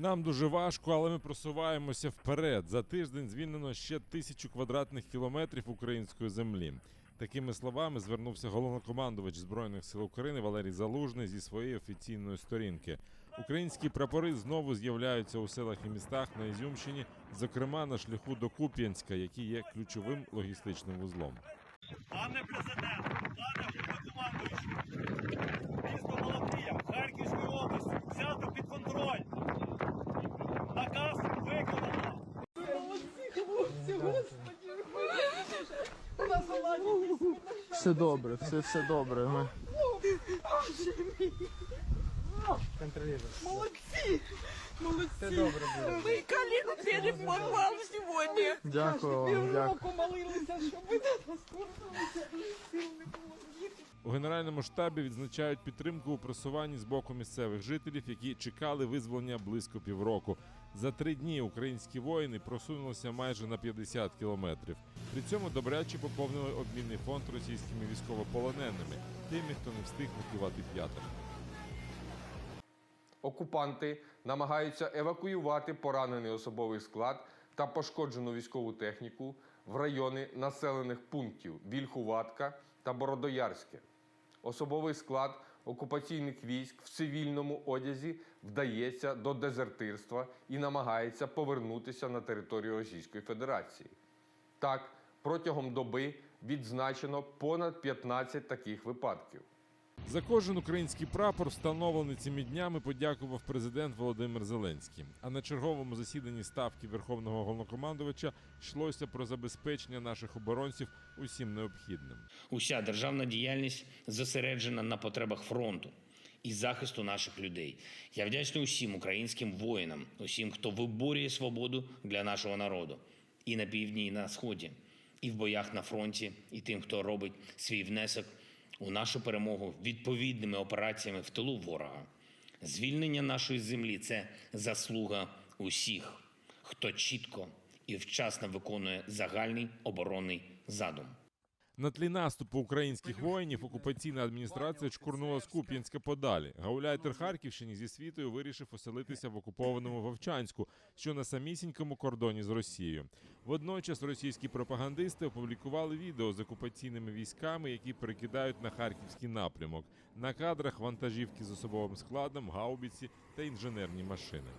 Нам дуже важко, але ми просуваємося вперед. За тиждень звільнено ще тисячу квадратних кілометрів української землі. Такими словами звернувся головнокомандувач збройних сил України Валерій Залужний зі своєї офіційної сторінки. Українські прапори знову з'являються у селах і містах на Ізюмщині, зокрема на шляху до Куп'янська, який є ключовим логістичним вузлом. Пане президент, пане головнокомандуючий, Все добре, все, все добре. Ми... Молодці! Молодці! Ми коліну пели в подвал сьогодні. Дякую вам, дякую. Півроку молилися, щоб ви до нас повернулися. Сил не було. У генеральному штабі відзначають підтримку у просуванні з боку місцевих жителів, які чекали визволення близько півроку. За три дні українські воїни просунулися майже на 50 кілометрів. При цьому добряче поповнили обмінний фонд російськими військовополоненими, тими, хто не встиг накивати п'ятами. Окупанти намагаються евакуювати поранений особовий склад та пошкоджену військову техніку в райони населених пунктів Вільхуватка та Бородоярське. Особовий склад окупаційних військ в цивільному одязі вдається до дезертирства і намагається повернутися на територію Російської Федерації. Так, протягом доби відзначено понад 15 таких випадків. За кожен український прапор, встановлений цими днями, подякував президент Володимир Зеленський. А на черговому засіданні ставки Верховного головнокомандувача йшлося про забезпечення наших оборонців усім необхідним. Уся державна діяльність зосереджена на потребах фронту і захисту наших людей. Я вдячний усім українським воїнам, усім, хто виборює свободу для нашого народу і на півдні, і на сході, і в боях на фронті, і тим, хто робить свій внесок у нашу перемогу відповідними операціями в тилу ворога. Звільнення нашої землі це заслуга усіх, хто чітко і вчасно виконує загальний оборонний задум. На тлі наступу українських воїнів окупаційна адміністрація чкурнула з Куп'янська подалі. Гауляйтер Харківщині зі світою вирішив оселитися в окупованому Вовчанську, що на самісінькому кордоні з Росією. Водночас російські пропагандисти опублікували відео з окупаційними військами, які перекидають на харківський напрямок. На кадрах вантажівки з особовим складом, гаубіці та інженерні машини.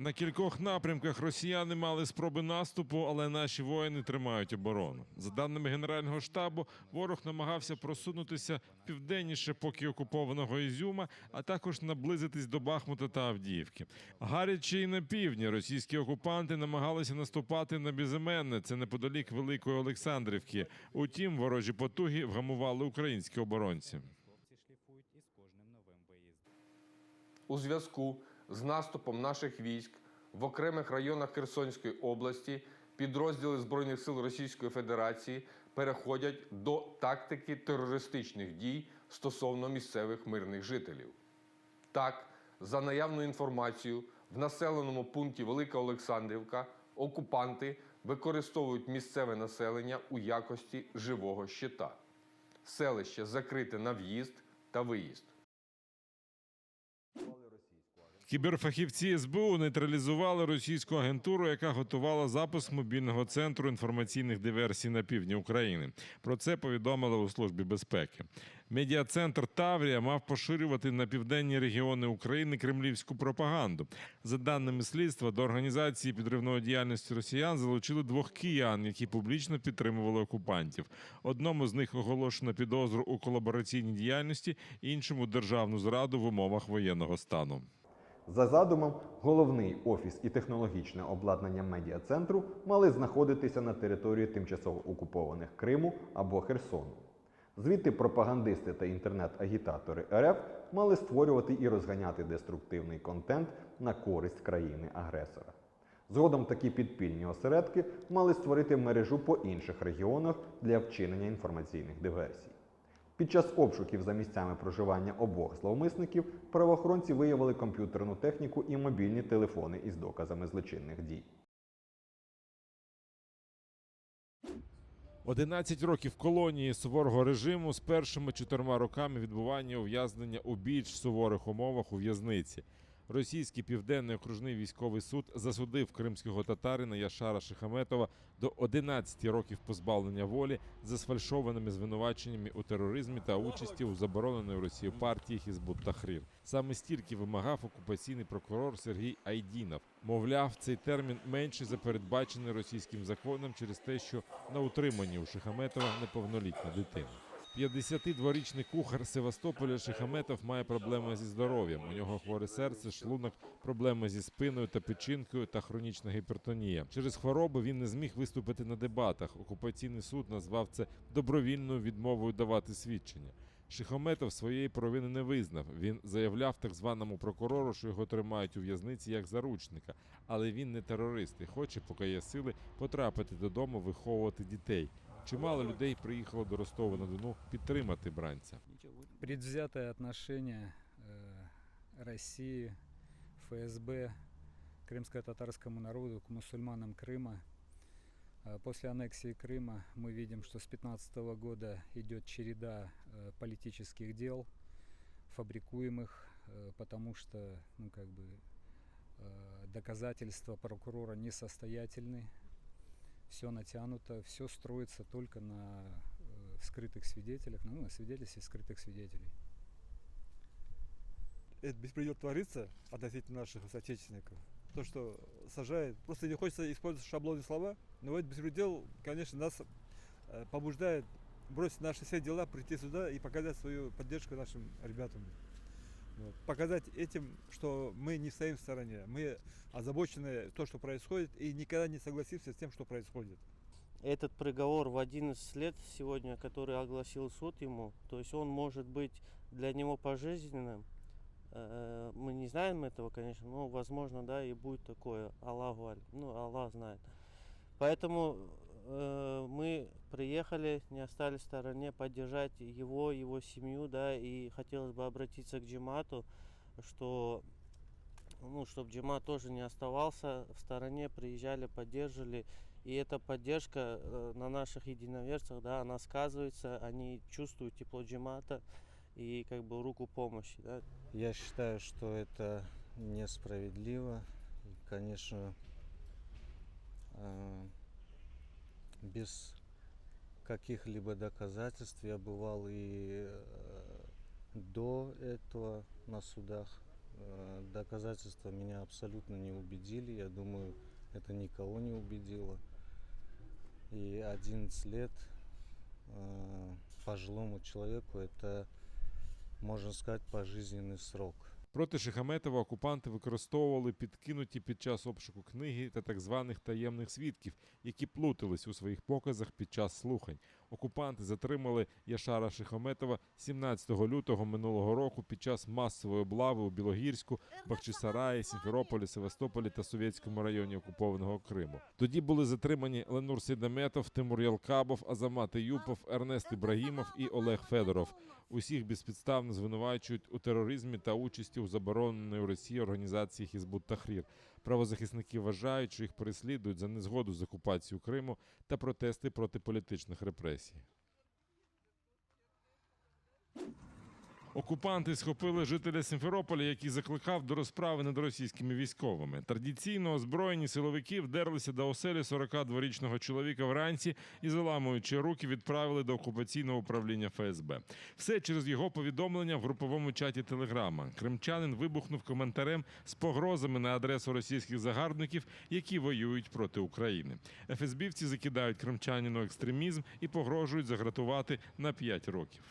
На кількох напрямках росіяни мали спроби наступу, але наші воїни тримають оборону. За даними Генерального штабу, ворог намагався просунутися південніше поки окупованого Ізюма, а також наблизитись до Бахмута та Авдіївки. Гаряче і на півдні російські окупанти намагалися наступати на Безіменне, це неподалік Великої Олександрівки. Утім, ворожі потуги вгамували українські оборонці. У зв'язку з наступом наших військ в окремих районах Херсонської області підрозділи Збройних сил Російської Федерації переходять до тактики терористичних дій стосовно місцевих мирних жителів. Так, за наявною інформацією, в населеному пункті Велика Олександрівка окупанти використовують місцеве населення у якості живого щита. Селище закрите на в'їзд та виїзд. Кіберфахівці СБУ нейтралізували російську агентуру, яка готувала запуск мобільного центру інформаційних диверсій на півдні України. Про це повідомили у службі безпеки. Медіацентр Таврія мав поширювати на південні регіони України кремлівську пропаганду. За даними слідства, до організації підривної діяльності росіян залучили двох киян, які публічно підтримували окупантів. Одному з них оголошено підозру у колабораційній діяльності, іншому державну зраду в умовах воєнного стану. За задумом, головний офіс і технологічне обладнання медіа-центру мали знаходитися на території тимчасово окупованих Криму або Херсону. Звідти пропагандисти та інтернет-агітатори РФ мали створювати і розганяти деструктивний контент на користь країни-агресора. Згодом такі підпільні осередки мали створити мережу по інших регіонах для вчинення інформаційних диверсій. Під час обшуків за місцями проживання обох зловмисників правоохоронці виявили комп'ютерну техніку і мобільні телефони із доказами злочинних дій. 11 років колонії суворого режиму з першими чотирма роками відбування ув'язнення у більш суворих умовах у в'язниці. Російський південний окружний військовий суд засудив кримського татарина Яшара Шихаметова до 11 років позбавлення волі за сфальшованими звинуваченнями у тероризмі та участі у забороненої Росії партії Хізбут Тахрір. Саме стільки вимагав окупаційний прокурор Сергій Айдінов. Мовляв, цей термін менший за передбачений російським законом через те, що на утриманні у Шихаметова неповнолітня дитина. 52-річний кухар Севастополя Шихаметов має проблеми зі здоров'ям. У нього хворе серце, шлунок, проблеми зі спиною та печінкою та хронічна гіпертонія. Через хворобу він не зміг виступити на дебатах. Окупаційний суд назвав це добровільною відмовою давати свідчення. Шихометов своєї провини не визнав. Він заявляв так званому прокурору, що його тримають у в'язниці як заручника, але він не терорист і хоче, поки є сили, потрапити додому, виховувати дітей. Чимало людей приїхало до Ростова на Дону підтримати бранця. предвзятое отношение э, России, ФСБ, крымско-татарскому народу, к мусульманам Крыма. Э, После аннексии Крыма мы видим, что с 2015 года идет череда э, политических дел, фабрикуемых, э, потому что ну, как бы, э, доказательства прокурора несостоятельны, Все натянуто, все строится только на э, скрытых свидетелях, ну, на свидетельстве скрытых свидетелей. этот беспредел творится относительно наших соотечественников. То, что сажает. Просто не хочется использовать шаблонные слова, но этот беспредел, конечно, нас э, побуждает бросить наши все дела, прийти сюда и показать свою поддержку нашим ребятам. Вот. Показать этим, что мы не стоим в стороне, мы озабочены то, что происходит, и никогда не согласимся с тем, что происходит. этот приговор в 11 лет сегодня, который огласил суд ему, то есть он может быть для него пожизненным. Э, Мы не знаем этого, конечно, но возможно, да, и будет такое. Аллаху, аль- ну, Аллах знает. Поэтому э, мы приехали, не остались в стороне, поддержать его, его семью, да, и хотелось бы обратиться к Джимату, что ну, чтобы Джимат тоже не оставался в стороне, приезжали, поддерживали. И эта поддержка э, на наших единоверцах, да, она сказывается, они чувствуют тепло Джимата и как бы руку помощи, да. Я считаю, что это несправедливо. И, конечно, э, без каких-либо доказательств я бывал и э, до этого на судах. Э, Доказательства меня абсолютно не убедили. Я думаю, это никого не убедило. И 11 лет э, пожилому человеку это, можно сказать, пожизненный срок. Проти Шихаметова окупанти використовували підкинуті під час обшуку книги та так званих таємних свідків, які плутались у своїх показах під час слухань. Окупанти затримали Яшара Шихаметова 17 лютого минулого року під час масової облави у Білогірську, Бахчисараї, Сімферополі, Севастополі та Совєтському районі окупованого Криму. Тоді були затримані Ленур Сідаметов, Тимур Ялкабов, Азамат Юпов, Ернест Ібрагімов і Олег Федоров. Усіх безпідставно звинувачують у тероризмі та участі у забороненої в Росії організації Хізбут Тахрір. Правозахисники вважають, що їх переслідують за незгоду з окупацією Криму та протести проти політичних репресій. Окупанти схопили жителя Сімферополя, який закликав до розправи над російськими військовими. Традиційно озброєні силовики вдерлися до оселі 42-річного чоловіка вранці і, заламуючи руки, відправили до окупаційного управління ФСБ. Все через його повідомлення в груповому чаті Телеграма. Кримчанин вибухнув коментарем з погрозами на адресу російських загарбників, які воюють проти України. ФСБівці закидають кримчанину екстремізм і погрожують загратувати на 5 років.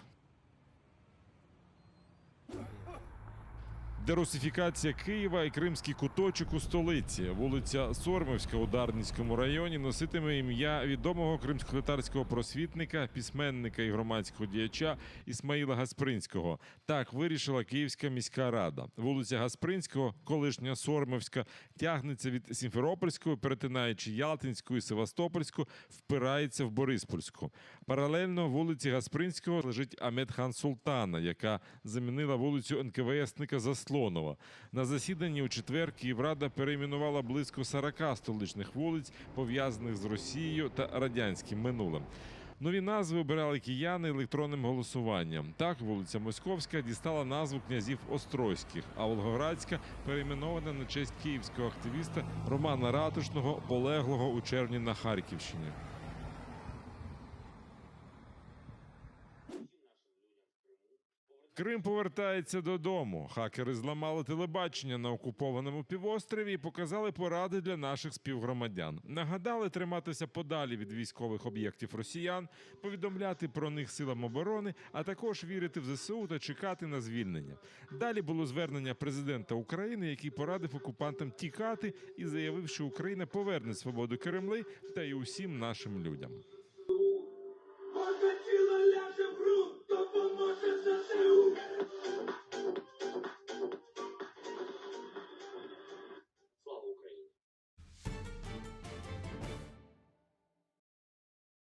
Дерусифікація Києва і кримський куточок у столиці. Вулиця Сормовська у Дарницькому районі носитиме ім'я відомого кримсько-татарського просвітника, письменника і громадського діяча Ісмаїла Гаспринського. Так вирішила Київська міська рада. Вулиця Гаспринського, колишня Сормовська, тягнеться від Сімферопольської, перетинаючи Ялтинську і Севастопольську, впирається в Бориспольську. Паралельно вулиці Гаспринського лежить Амедхан Султана, яка замінила вулицю НКВСника Заслонова. На засіданні у четвер Київрада перейменувала близько 40 столичних вулиць, пов'язаних з Росією та радянським минулим. Нові назви обирали кияни електронним голосуванням. Так, вулиця Московська дістала назву князів Острозьких, а Волгоградська перейменована на честь київського активіста Романа Ратушного, полеглого у червні на Харківщині. Крим повертається додому. Хакери зламали телебачення на окупованому півострові і показали поради для наших співгромадян. Нагадали триматися подалі від військових об'єктів росіян, повідомляти про них силам оборони, а також вірити в ЗСУ та чекати на звільнення. Далі було звернення президента України, який порадив окупантам тікати і заявив, що Україна поверне свободу Кремли та й усім нашим людям.